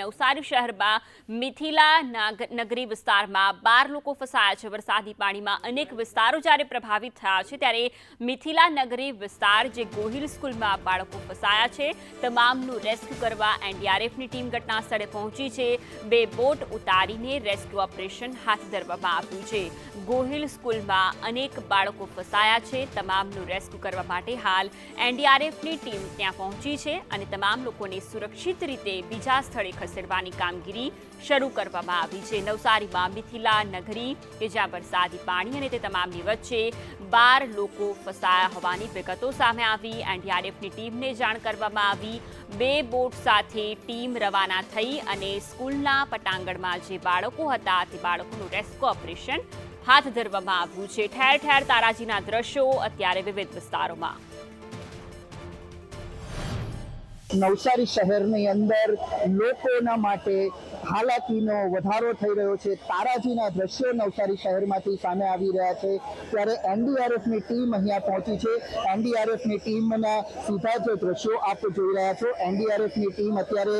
નવસારી શહેરમાં મિથિલા નગરી વિસ્તારમાં બાર લોકો ફસાયા છે. વરસાદી પાણીમાં અનેક વિસ્તારો જ્યારે પ્રભાવિત થયા છે, ત્યારે મિથિલા નગરી વિસ્તાર, જે ગોહિલ સ્કૂલમાં બાળકો ફસાયા છે, તમામનું રેસ્ક્યુ કરવા એનડીઆરએફની ટીમ ઘટના સ્થળે પહોંચી છે. બે બોટ ઉતારીને રેસ્ક્યુ ઓપરેશન હાથ ધરવામાં આવ્યું છે. ગોહિલ સ્કૂલમાં અનેક બાળકો ફસાયા છે. તમામનું રેસ્ક્યુ કરવા માટે હાલ એનડીઆરએફની ટીમ ત્યાં પહોંચી છે અને તમામ લોકોને સુરક્ષિત રીતે બીજા સ્થળે ખસેડવાની કામગીરી શરૂ કરવામાં આવી છે. નવસારીમાં મિથિલા નગરી કે જ્યાં વરસાદી પાણી અને તે તમામની વચ્ચે બાર લોકો ફસાયા હોવાની વિગતો સામે આવી. એનડીઆરએફની ટીમને જાણ કરવામાં આવી. બે બોટ સાથે ટીમ રવાના થઈ અને સ્કૂલના પટાંગણમાં જે બાળકો હતા તે બાળકોનું રેસ્ક્યુ ઓપરેશન હાથ ધરવામાં આવ્યું છે. ઠેર ઠેર તારાજીના દ્રશ્યો અત્યારે વિવિધ વિસ્તારોમાં. નવસારી શહેરની અંદર લોકોના માટે હાલાકીનો વધારો થઈ રહ્યો છે. તારાજીના દ્રશ્યો નવસારી શહેરમાંથી સામે આવી રહ્યા છે. ત્યારે એનડીઆરએફની ટીમ અહીંયા પહોંચી છે. એનડીઆરએફની ટીમના સીધા જ દ્રશ્યો આપ જોઈ રહ્યા છો. એનડીઆરએફની ટીમ અત્યારે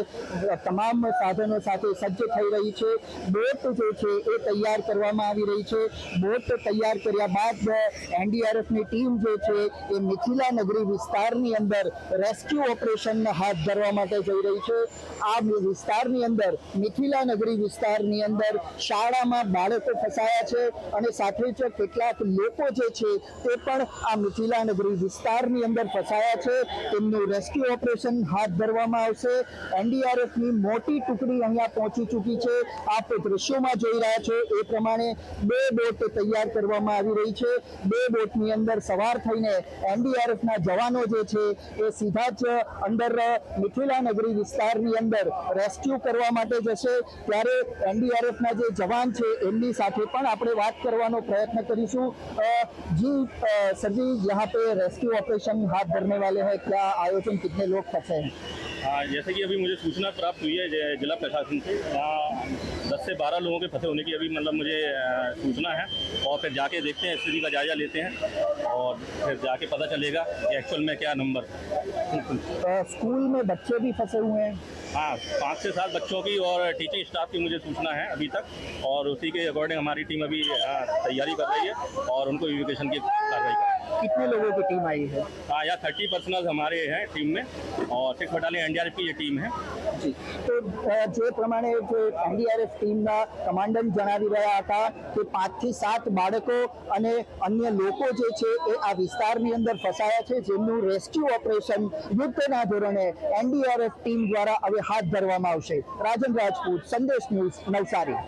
તમામ સાધનો સાથે સજ્જ થઈ રહી છે. બોટ જે છે એ તૈયાર કરવામાં આવી રહી છે. બોટ તૈયાર કર્યા બાદ એનડીઆરએફની ટીમ જે છે એ મિથિલા નગરી વિસ્તારની અંદર રેસ્ક્યુ ઓપરેશન હાથ ધરવા માટે જઈ રહી છે. આ વિસ્તારની અંદર મિથિલા નગરી વિસ્તારની અંદર શાળામાં બાળકો ફસાયા છે અને સાથે જ કેટલાક લોકો જે છે તે પણ આ મિથિલા નગરી વિસ્તારની અંદર ફસાયા છે. તેમનું રેસ્ક્યુ ઓપરેશન હાથ ધરવામાં આવશે. એનડીઆરએફની મોટી ટુકડી અહીંયા પહોંચી ચૂકી છે. આપ દ્રશ્યોમાં જોઈ રહ્યા છો એ પ્રમાણે બે બોટ તૈયાર કરવામાં આવી રહી છે. બે બોટની અંદર સવાર થઈને એનડીઆરએફના જવાનો જે છે એ સીધા જ અંદર મિથિલા નગરી વિસ્તારની અંદર રેસ્ક્યુ કરવા માટે જશે. ત્યારે એનડીઆરએફના જે જવાન છે એમની સાથે પણ આપણે વાત કરવાનો પ્રયત્ન કરીશું અ, जी अ, सर जी यहाँ पे रेस्क्यू ऑपरेशन हाथ धरने वाले हैं क्या आयोजन कितने लोग फंसे हैं हाँ जैसे कि अभी मुझे सूचना प्राप्त हुई है ज- जिला प्रशासन से यहाँ दस से बारह लोगों के फंसे होने की अभी मतलब मुझे सूचना है। और फिर जाके देखते हैं स्थिति का जायजा लेते हैं और फिर जाके पता चलेगा कि एक्चुअल में क्या नंबर अ, स्कूल में बच्चे भी फंसे हुए हैं? हाँ पाँच से सात बच्चों की और टीचिंग स्टाफ की मुझे सूचना है अभी तक। और उसी के अकॉर्डिंग हमारी टीम अभी तैयारी कर रही है और उनको इन्विकेशन की कार्रवाई कर कितने लोगों की टीम आई है? हाँ यहाँ थर्टी पर्सनल हमारे हैं टीम में और सिक्स बटालियन एनडीआरएफ की ये टीम है। તો જે પ્રમાણે એનડીઆરએફ ટીમના કમાન્ડન્ટ જણાવી રહ્યા હતા કે પાંચથી સાત બાળકો અને અન્ય લોકો જે છે એ આ વિસ્તારની અંદર ફસાયા છે, જેમનું રેસ્ક્યુ ઓપરેશન યુદ્ધના ધોરણે એનડીઆરએફ ટીમ દ્વારા હવે હાથ ધરવામાં આવશે. રાજન રાજપૂત સંદેશ ન્યૂઝ નવસારી.